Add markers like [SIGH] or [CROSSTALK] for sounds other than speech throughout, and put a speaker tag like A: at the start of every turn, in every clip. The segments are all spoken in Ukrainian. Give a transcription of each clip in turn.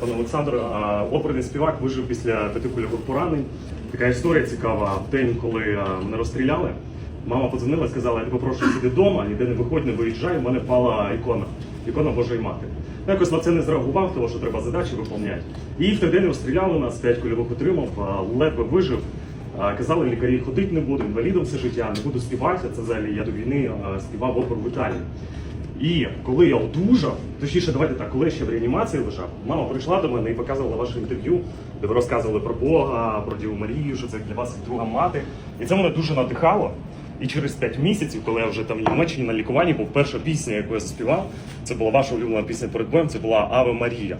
A: пане Олександр. Оперний співак вижив після п'яти кульових поранень. Така історія цікава. В день, коли мене розстріляли, мама подзвонила і сказала, я тебе прошу вдома, ніде не виходь, не виїжджай, в мене пала ікона. Ікона Божої Матері. Ну, якось на це не зреагував, тому що треба задачі виповняти. І в той день розстріляли нас, п'ять кульових отримав, ледве вижив. Казали лікарі, ходити не буду, інвалідом все життя, не буду співати. Це взагалі я до війни співав оперу в Італії. І коли я одужав, точніше, давайте так, коли я ще в реанімації лежав, мама прийшла до мене і показувала ваше інтерв'ю, де ви розказували про Бога, про Діву Марію, що це для вас друга мати. І це мене дуже надихало. І через 5 місяців, коли я вже там в Німеччині на лікуванні був перша пісня, яку я заспівав, це була ваша улюблена пісня перед боєм, це була Аве Марія.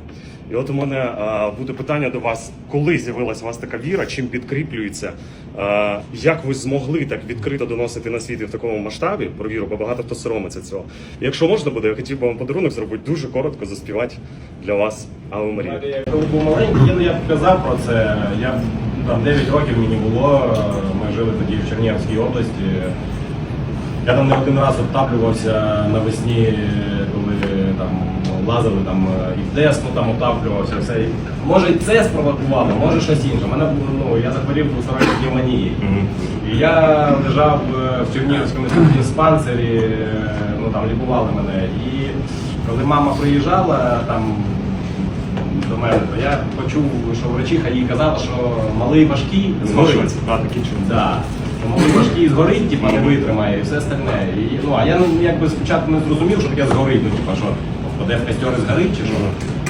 A: І от у мене а, буде питання до вас, коли з'явилась у вас така віра, чим підкріплюється, а, як ви змогли так відкрито доносити на світ і в такому масштабі про віру, бо багато хто соромиться цього. Якщо можна буде, я хотів би вам подарунок зробити дуже коротко заспівати для вас Аве Марія.
B: Коли був маленький, я, я казав про це. Я там 9 років мені було. Ми жили тоді в Чернігівській області. Я там не один раз обтаплювався навесні, коли там лазили там і в Десну там отаплювався. Все. Може і це спровокувало, може щось інше. Мене було, ну, я захворів у двосторонньою пневмонією. І я лежав е, в Чернігівському диспансері, е, ну там лікували мене. І коли мама приїжджала там до мене, я почув, що врачиха їй казала, що малий важкий згорить.
A: Да, чином.
B: Да. Малий важкий згорить, типа не витримає і все остальне. І, ну, а я ну, якби спочатку не зрозумів, що таке згорить, ну, типа, що впаде в костер і згорить чи що.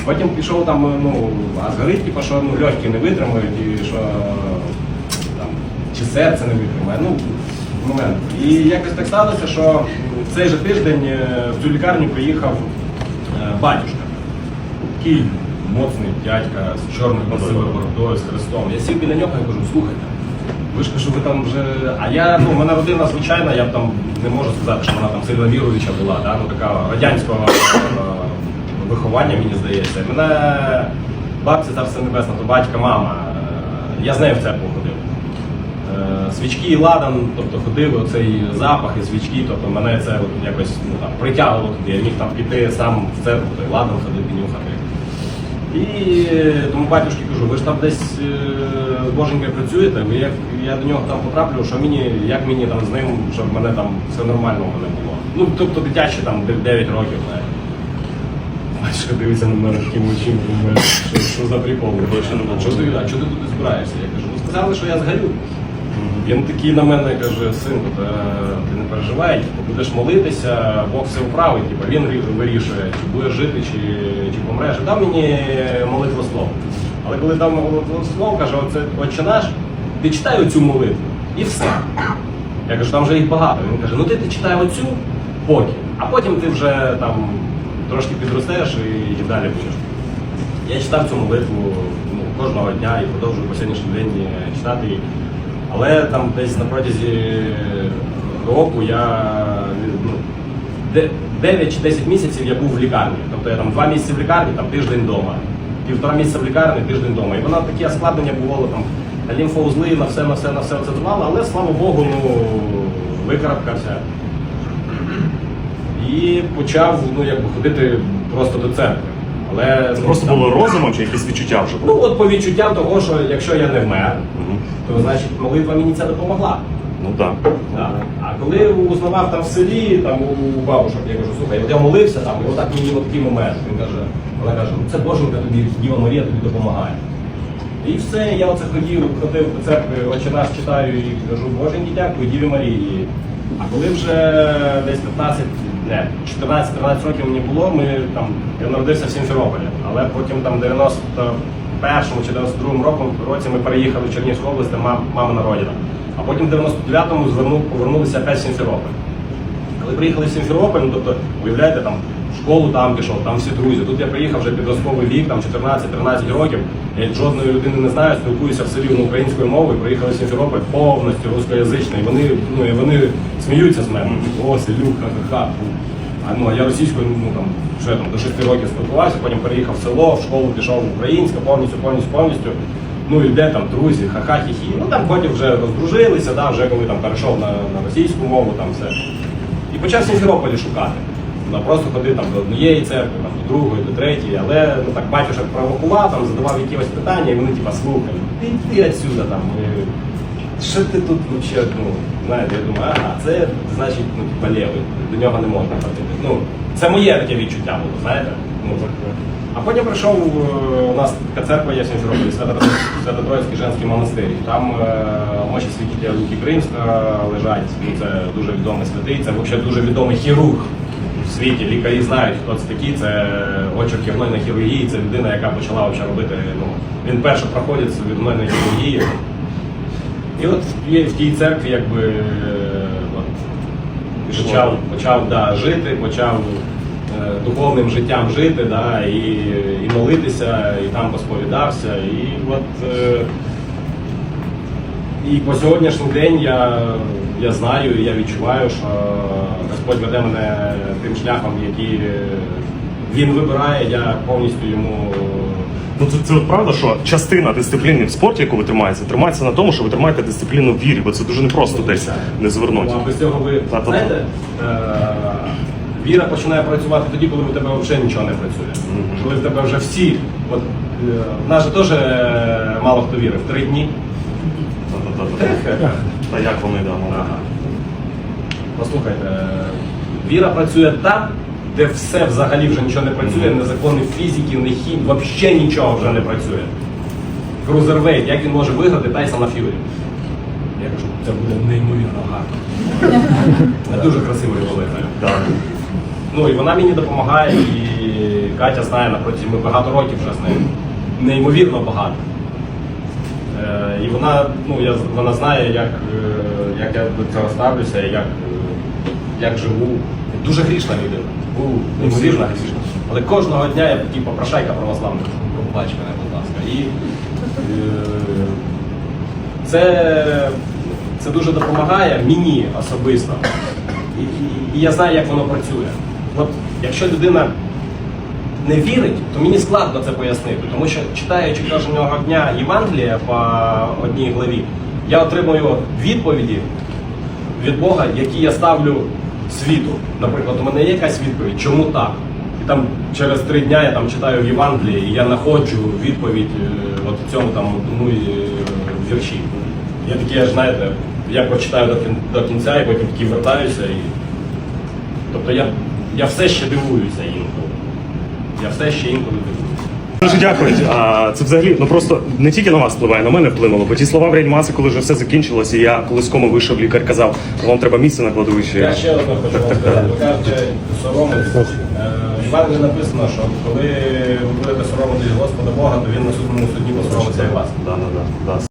B: Потім пішов там, ну, а згорить, типа, що ну, легкі не витримають і що там, чи серце не витримає. Ну, момент. І якось так сталося, що в цей же тиждень е, в цю лікарню приїхав е, батюшка. Такий моцний дядька з чорною красивою бородою, з хрестом. Я сів біля нього і кажу, слухайте, ви ж що ви там вже. А я, ну, в мене родина звичайна, я б там не можу сказати, що вона там сильно віруюча була, да? ну така радянського е, виховання, мені здається. Мене бабця царство небесна, то батька, мама. е, Я з нею в церкву ходив. Е, Свічки і ладан, тобто ходив оцей запах і свічки, тобто мене це от якось ну, там, притягувало туди. Я міг там піти сам в церкву, той ладан ходити, нюхати. І е, тому батюшки кажу, ви ж там десь е, з Боженькою працюєте, ви як я до нього там потраплю, що мені, як мені там з ним, щоб мене там все нормально в мене було. Ну, тобто дитячі там 9 років, навіть. Батюшка дивиться на мене таким очима, думає, що, що за прикол? Ти, а чого ти туди збираєшся? Я кажу, ну сказали, що я згорю. Він такий на мене каже, та ти не переживай, типу, будеш молитися, Бог все вправить, типу, він вирішує, чи будеш жити, чи, чи помреш. Дав мені молитву слово. Але коли дав молитву слово, каже, оце отче наш, ти читай оцю молитву і все. Я кажу, там вже їх багато. Він каже, ну ти, ти читай оцю поки, а потім ти вже там трошки підростеш і, далі будеш. Я читав цю молитву ну, кожного дня і продовжую по сьогоднішній день е, читати. Але там десь на протязі року я ну, 9 чи 10 місяців я був в лікарні. Тобто я там 2 місяці в лікарні, там тиждень вдома. Півтора місяця в лікарні, тиждень вдома. І вона таке складнення було там лімфоузли, на все, на все, на все це давала, але слава Богу, ну викарабкався. І почав ну, якби, ходити просто до церкви. Але
A: Це
B: ну,
A: просто
B: там-
A: було розумом чи якісь відчуття вже
B: Ну от по відчуттям того, що якщо я не вмер,
A: Мгм.
B: то значить молитва мені це допомогла.
A: Ну так.
B: Да. А коли узнавав там в селі, там у бабушок, я кажу, слухай, от я молився там, і отак мені от такий момент. Він каже, вона каже, ну це Боженька тобі, Діва Марія тобі допомагає. І все, я оце ходив, ходив до церкви, очі раз читаю і кажу, Боженьки дякую, Діві Марії. А коли вже десь 15, не, 14-13 років мені було, ми там, я народився в Сімферополі, але потім там 91-му чи 92-му року- році ми переїхали в Чернігівську область, де мама, мамина родина. А потім в 99-му зверну, повернулися опять в Сімферополь. Коли приїхали в Сімферополь, ну, тобто, уявляєте, там школу там пішов, там всі друзі. Тут я приїхав вже підростковий вік, там 14-13 роких. Я жодної людини не знаю, спілкуюся в селі ну, українською мовою. Приїхали в Сімферополь повністю рускоязичний. Вони, ну, вони сміються з мене. О, селюк, ха-ха-ха. А ну я російською, ну там я там до 6 років спілкувався, потім переїхав в село, в школу пішов українська, повністю, повністю, повністю. Ну і де там друзі, ха-ха, хі-хі. Ну там потім вже роздружилися, да, вже коли там перейшов на, на російську мову, там все. І почав в Сімферополі шукати. Ну просто ходив там до однієї церкви, там, до другої, до третьої, але ну так батюшок провокував, там задавав якісь питання, і вони типа слухають, ти йди отсюда там. Що ти тут взагалі, ну, знаєте, я думаю, ага, це значить, ну, типа лівий, до нього не можна ходити. Ну, це моє таке відчуття було, знаєте? Ну, а потім прийшов е, у нас така церква є в Сімферополі, Свято-Троїцький женський монастир. Там е, мощі святителя Луки Кримська лежать. Ну, це дуже відомий святий, це взагалі дуже відомий хірург світі. Лікарі знають, хто це такий. Це очок-гівнойна хірургії, це людина, яка почала взагалі робити. Ну, він перший проходить з гівнойної хірургії. І от в тій- церкві якби е, от, почав, почав да, жити, почав е, духовним життям жити, да, і, і молитися, і там посповідався. І от е, і по сьогоднішній день я, я знаю, і я відчуваю, що Господь веде мене тим шляхом, який е, він вибирає, я повністю йому.
A: Ну це, це от правда, що частина дисципліни в спорті, яку ви тримаєте, тримається на тому, що ви тримаєте дисципліну в вірі, бо це дуже непросто десь не звернути.
B: Ну, а без цього ви
A: Та-та-та.
B: знаєте, е, віра починає працювати тоді, коли у тебе взагалі нічого не працює.
A: Мгм.
B: Коли в тебе вже всі. От, е, в нас же теж мало хто вірив. Три дні.
A: Та-та-та-та. Як вони да, мали.
B: Ага. Послухайте, віра працює там, де все взагалі вже нічого не працює, не закони фізики, не хімії, взагалі нічого вже не працює. Крузервейт, як він може виграти Тайсона Ф'юрі? Я кажу, це буде неймовірно гарно. [LAUGHS] Я дуже красивий волею.
A: Да.
B: Ну і вона мені допомагає, і Катя знає напроти, ми багато років вже з нею. Неймовірно багато. Е, і вона, ну, я, вона знає, як, е, як я до цього ставлюся, як, е, як живу. Дуже грішна людина. Був неймовірно грішна. Але кожного дня я такий попрошайка православний. Пробач мене, будь ласка. І це, це дуже допомагає мені особисто. І, і, і я знаю, як воно працює. От якщо людина не вірить, то мені складно це пояснити. Тому що читаючи кожного дня Євангелія по одній главі, я отримую відповіді від Бога, які я ставлю світу. Наприклад, у мене є якась відповідь, чому так? І там через три дня я там читаю Євангелії, і я знаходжу відповідь е, от цьому там одному е, вірші. Я такий, аж знаєте, я прочитаю до, кінця і потім такий вертаюся. І... Тобто я, я все ще дивуюся інколи. Я все ще інколи дивуюся.
A: Дуже дякую. А, це взагалі ну просто не тільки на вас впливає, на мене вплинуло. Бо ті слова в реанімації, коли вже все закінчилося, і я коли з коми вийшов, лікар казав, вам треба місце на кладовищі.
B: Я ще одне хочу вам сказати. Ви кажете, соромитись. Е, В Євангелії написано, що коли ви будете соромитись Господа Бога, то він на судному суді посоромиться і вас.
A: Да, да, да, да.